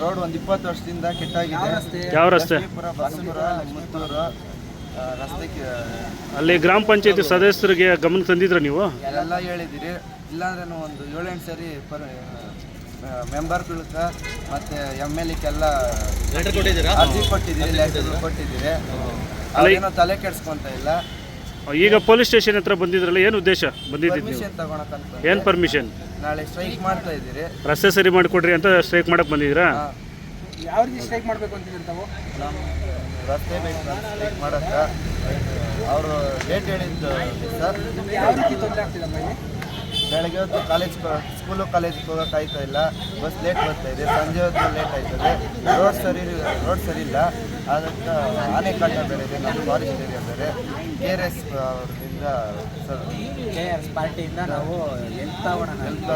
Road ಒಂದು ಇಪ್ಪತ್ತು ವರ್ಷದಿಂದ ಕೆಟ್ಟಾಗಿದೆ. ಯಾವ ರಸ್ತೆ? ಬಸಪುರ ಮುತ್ತೂರು ಆ, ರಸ್ತೆಗೆ ಅಲ್ಲಿ ಗ್ರಾಮ ಪಂಚಾಯತಿ ಸದಸ್ಯರಿಗೆ ಗಮನ ತಂದಿದ್ರ ನೀವು? ಎಲ್ಲ ಹೇಳಿದಿರಿ. ಇಲ್ಲಾಂದ್ರೆ ಒಂದು ಏಳೆಂಟು ಸರಿ ಪರ್ ಮೆಂಬರ್ಗಳಕ್ಕ ಮತ್ತೆ ಎಂ ಎಲ್ ಎಲ್ಲ ಅರ್ಜಿ ಕೊಟ್ಟಿದ್ದೀರಿ ಲೆಟರ್ ಕೊಟ್ಟಿದ್ದೀರಿ? ಅದೇನೋ ತಲೆ ಕೆಡ್ಸ್ಕೊಂತ ಇಲ್ಲ. ಈಗ ಪೊಲೀಸ್ ಸ್ಟೇಷನ್ ಹತ್ರ ಬಂದಿದ್ರಲ್ಲ ಏನು ಉದ್ದೇಶ ಬಂದಿದ್ದೀವಿ ನೀವು? ಪರ್ಮಿಷನ್ ಏನು ಪರ್ಮಿಷನ್ ನಾಳೆ ಸ್ಟ್ರೈಕ್ ಮಾಡ್ತಾ ಇದ್ದೀರಿ. ರಸ್ತೆ ಸರಿ ಮಾಡಿಕೊಡ್ರಿ ಅಂತ ಸ್ಟ್ರೈಕ್ ಮಾಡಕ್ ಬಂದಿದ್ದೀರಾ. ಯಾವ ರೀತಿ ಸ್ಟ್ರೈಕ್ ಮಾಡಬೇಕು ಅಂತಿದ್ರೆ ತಾವು? ನಮ್ಮ ರಸ್ತೆ ಸ್ಟ್ರೈಕ್ ಮಾಡಕ್ಕ ಅವರು ಡೇಟ್ ಹೇಳಿದ್ದು ಸರ್. ಯಾವ ರೀತಿ ತೊಂದರೆ ಆಗ್ತಿದೆ ಇಲ್ಲಿ ಬೆಳಗ್ಗೆ ಹೊತ್ತು ಕಾಲೇಜ್ ಸ್ಕೂಲು ಕಾಲೇಜಿಗೆ ಹೋಗೋಕೆ ಆಯ್ತಾ ಇಲ್ಲ. ಬಸ್ ಲೇಟ್ ಬರ್ತಾ ಇದೆ. ಸಂಜೆ ಹೊತ್ತು ಲೇಟ್ ಆಯ್ತದೆ. ರೋಡ್ ಸರಿ ರೋಡ್ ಸರಿ ಇಲ್ಲ. ಅದಕ್ಕೆ ಕಾಟ ಬೇರೆ ಇದೆ. ನಮ್ಮ ಫಾರೆಸ್ಟ್ ಏರಿಯಾ ಬೇರೆ ಕೆ ಆರ್ ಎಸ್ ಅವರಿಂದ ಸರ್ ಕೆ ಎಸ್ ಪಾರ್ಟಿಯಿಂದ ನಾವು ಎಂಥ ತಗೋಣ ಹೆಲ್ತ್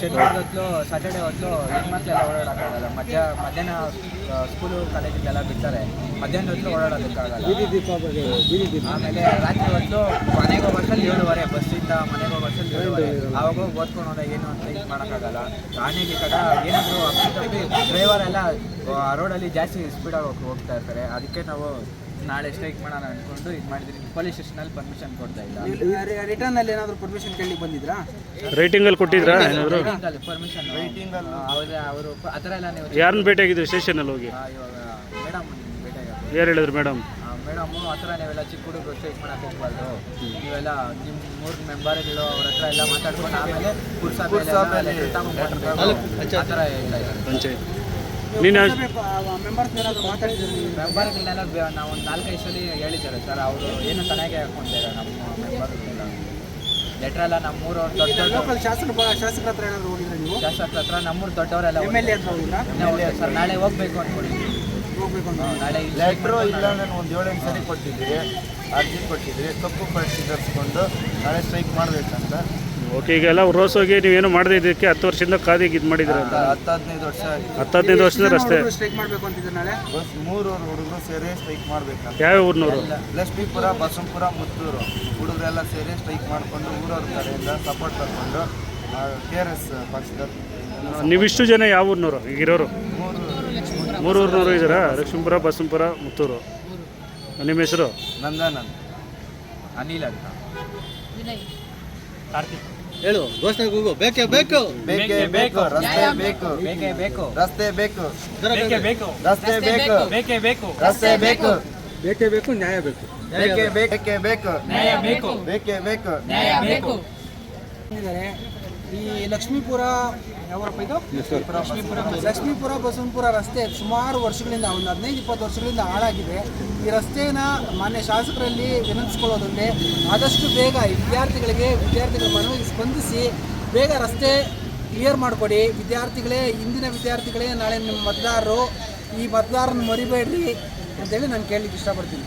ಶನಿವಾರ ಹೊತ್ತು ಸಾಟರ್ಡೆ ಹೊತ್ತು ಹೆಣ್ಮಕ್ಳೆಲ್ಲ ಓಡಾಡೋಕ್ಕಾಗಲ್ಲ. ಮಧ್ಯ ಮಧ್ಯಾಹ್ನ ಸ್ಕೂಲು ಕಾಲೇಜಿಗೆಲ್ಲ ಬಿಡ್ತಾರೆ. ಮಧ್ಯಾಹ್ನ ಹೊತ್ತು ಓಡಾಡೋದಕ್ಕಾಗಲ್ಲ. ಆಮೇಲೆ ರಾತ್ರಿ ಹೊತ್ತು ಮನೆಗೆ ಹೋಗೋಷ್ಟಲ್ಲಿ ಏಳುವರೆ ಬಸ್ಸಿಂದ ಮನೆಗೆ ಹೋಗೋಷ್ಟಲ್ಲಿ ಏಳುವರೆ. ಆವಾಗ ಓದ್ಕೊಂಡು ಹೋದಾಗ ಏನು ಅಂತ ಇದು ಮಾಡೋಕ್ಕಾಗಲ್ಲ. ಆನೆಗೆ ಕಡ ಏನಾದರೂ ಡ್ರೈವರ್ ಎಲ್ಲ ರೋಡಲ್ಲಿ ಜಾಸ್ತಿ ಸ್ಪೀಡಾಗಿ ಹೋಗಿ ಹೋಗ್ತಾ ಇರ್ತಾರೆ. ಅದಕ್ಕೆ ನಾವು ನಾಳೆ ಸ್ಟ್ರೈಕ್ ಮಾಡೋಣ ಅಂದ್ಕೊಂಡು ಇದು ಮಾಡಿದ್ರಿ ಪೊಲೀಸ್ ಸ್ಟೇಷನಲ್ಲಿ ಪರ್ಮಿಷನ್ ಕೊಡ್ತಾ ಇಲ್ಲ. ರಿಟರ್ನ್ ಅಲ್ಲಿ ಏನಾದರೂ ಪರ್ಮಿಷನ್ ಕೇಳಿ ಬಂದಿದ್ರಾ? ರೇಟಿಂಗಲ್ಲಿ ಕೊಟ್ಟಿದ್ರಾ? ಏನಾದರೂ? ಪರ್ಮಿಷನ್ ರೈಟಿಂಗ್ ಅಲ್ಲಿ ಅವ್ರ ಅವರು ಆ ಥರ ಎಲ್ಲ ನೀವು ಯಾರನ್ನ ಭೇಟಿಯಾಗಿದ್ರಿ ಸ್ಟೇಷನಲ್ಲಿ ಹೋಗಿ? ಆ, ಇವಾಗ ಮೇಡಮ್ ಭೇಟಿಯಾಗ ಯಾರು ಹೇಳಿದ್ರು ಮೇಡಮ್ ಮೇಡಮ್ ಆ ಥರ ನೀವೆಲ್ಲ ಚಿಕ್ಕ ಹುಡುಗರು ಸ್ಟ್ರೈಕ್ ಮಾಡಕ್ಕೆ ಹೋಗ್ಬಾರ್ದು. ನೀವೆಲ್ಲ ನಿಮ್ಮ ಮೂರು ಮೆಂಬರ್ಗಳು ಅವ್ರ ಹತ್ರ ಎಲ್ಲ ಮಾತಾಡ್ಕೊಂಡು ಆಮೇಲೆ ಪುರ್ಸಭೆಯಲ್ಲಿ ಆ ಥರ ಇಲ್ಲ ಪಂಚಾಯತ್. ನೀನು ಮೆಂಬರ್ಗಳನ್ನೆಲ್ಲ ನಾವು ಒಂದು ನಾಲ್ಕೈದು ಸಲ ಹೇಳಿದ್ದಾರೆ ಸರ್ ಅವರು ಏನು ತನಗೆ ಹಾಕ್ಕೊಂಡಿದ್ದಾರೆ ನಮ್ಮ ಮೆಂಬರ್ಗಳೆಲ್ಲ ಲೆಟ್ರ್ ಎಲ್ಲ ನಮ್ಮೂರವ್ರು ದೊಡ್ಡ ದೊಡ್ಡ ಲೋಕಲ್ ಶಾಸಕ ಶಾಸಕರ ಹತ್ರ ಏನಾದ್ರು ಹೋಗಿದ್ರೆ ನೀವು ಶಾಸಕರ ಹತ್ರ ನಮ್ಮೂರು ದೊಡ್ಡವರೆಲ್ಲ ಎಂ ಎಲ್ ಸರ್ ನಾಳೆ ಹೋಗ್ಬೇಕು ಅಂದ್ಕೊಂಡಿದ್ದೀವಿ ಹೋಗ್ಬೇಕು ನಾಳೆ ಲೆಟ್ರು ಇಲ್ಲ ಅಂದ್ರೆ ಒಂದು ಏಳೆಂಟು ಸರಿ ಕೊಟ್ಟಿದ್ರಿ ಅರ್ಜಿ ಕೊಟ್ಟಿದ್ರಿ ತಪ್ಪು ಪರಿಶೀಲಿಸ್ಕೊಂಡು ನಾಳೆ ಸ್ಟ್ರೈಕ್ ಮಾಡಬೇಕಂತ. ಓಕೆ ಈಗ ಎಲ್ಲ ರೋಸ್ ಹೋಗಿ ನೀವೇನು ಮಾಡದೇ ಇದಕ್ಕೆ ಹತ್ತು ವರ್ಷದಿಂದ ಕಾದಿಗೆ ಇದು ಮಾಡಿದ್ರೆ ಅಂತ. ಹತ್ತು ಹದಿನೈದು ವರ್ಷ ಆಗಿದೆ ಹತ್ತು ಹದಿನೈದು ವರ್ಷದಿಂದ ರಸ್ತೆ. ಸ್ಟ್ರೈಕ್ ಮಾಡಬೇಕು ಅಂತಿದ್ರು ನಾಳೆ? ಬಸ್ ಮೂರು ಹುಡುಗರು ಸೇರಿ ಸ್ಟ್ರೈಕ್ ಮಾಡ್ಬೇಕಂತ ಯಾವ ಊರಿನವರು? ಲಕ್ಷ್ಮೀಪುರ ಬಸಂಪುರ ಮುತ್ತೂರು. ಹುಡುಗರೆಲ್ಲ ಸೇರಿ ಸ್ಟ್ರೈಕ್ ಮಾಡಿಕೊಂಡು ಊರವ್ರ ಕಡೆಯಿಂದ ಸಪೋರ್ಟ್ ತಗೊಂಡು ಕೆ ಆರ್ ಎಸ್ ಪಕ್ಷದ ನೀವಿಷ್ಟು ಜನ ಯಾವ ಊರಿನವರು? ಈಗ ಇರೋರು ಮೂರು ಮೂರು ಊರಿನವರು ಇದ್ದೀರಾ? ಲಕ್ಷ್ಮೀಪುರ ಬಸಂಪುರ ಮುತ್ತೂರು. ನಿಮ್ಮ ಹೆಸರು? ನಂದಾನಂದ್. ಅನಿಲ್ ಅಂತ. ಹೇಳು ಘೋಷಣೆ ಕೂಗು ಬೇಕೇ ಬೇಕು. ಬೇಕೇ ಬೇಕು ರಸ್ತೆ ಬೇಕು. ಬೇಕೇ ಬೇಕು. ರಸ್ತೆ ಬೇಕು. ಬೇಕೇ ಬೇಕು ರಸ್ತೆ ಬೇಕು. ಬೇಕೇ. ಬೇಕು ರಸ್ತೆ ಬೇಕು. ಬೇಕೇ. ಬೇಕು ನ್ಯಾಯ ಬೇಕು. ಬೇಕೇ ಬೇಕೇ. ಬೇಕು ನ್ಯಾಯ ಬೇಕು. ಬೇಕೇ ಬೇಕು. ನ್ಯಾಯ ಬೇಕು. ಈ ಲಕ್ಷ್ಮೀಪುರ ಯಾವಪ್ಪ ಇದು? ಲಕ್ಷ್ಮೀಪುರ ಬಸವನಪುರ ರಸ್ತೆ ಸುಮಾರು ವರ್ಷಗಳಿಂದ ಒಂದು ಹದಿನೈದು ಇಪ್ಪತ್ತು ವರ್ಷಗಳಿಂದ ಹಾಳಾಗಿದೆ. ಈ ರಸ್ತೆನ ಮಾನ್ಯ ಶಾಸಕರಲ್ಲಿ ವಿನಂತಿಸ್ಕೊಳ್ಳೋದಂದ್ರೆ ಆದಷ್ಟು ಬೇಗ ವಿದ್ಯಾರ್ಥಿಗಳಿಗೆ ವಿದ್ಯಾರ್ಥಿಗಳ ಮನವಿ ಸ್ಪಂದಿಸಿ ಬೇಗ ರಸ್ತೆ ಕ್ಲಿಯರ್ ಮಾಡಿಕೊಡಿ. ವಿದ್ಯಾರ್ಥಿಗಳೇ ಇಂದಿನ ವಿದ್ಯಾರ್ಥಿಗಳೇ ನಾಳೆ ನಿಮ್ಮ ಮತದಾರರು ಈ ಮತದಾರನ ಮರಿಬೇಡ್ರಿ ಅಂತೇಳಿ ನಾನು ಕೇಳಲಿಕ್ಕೆ ಇಷ್ಟಪಡ್ತೀನಿ.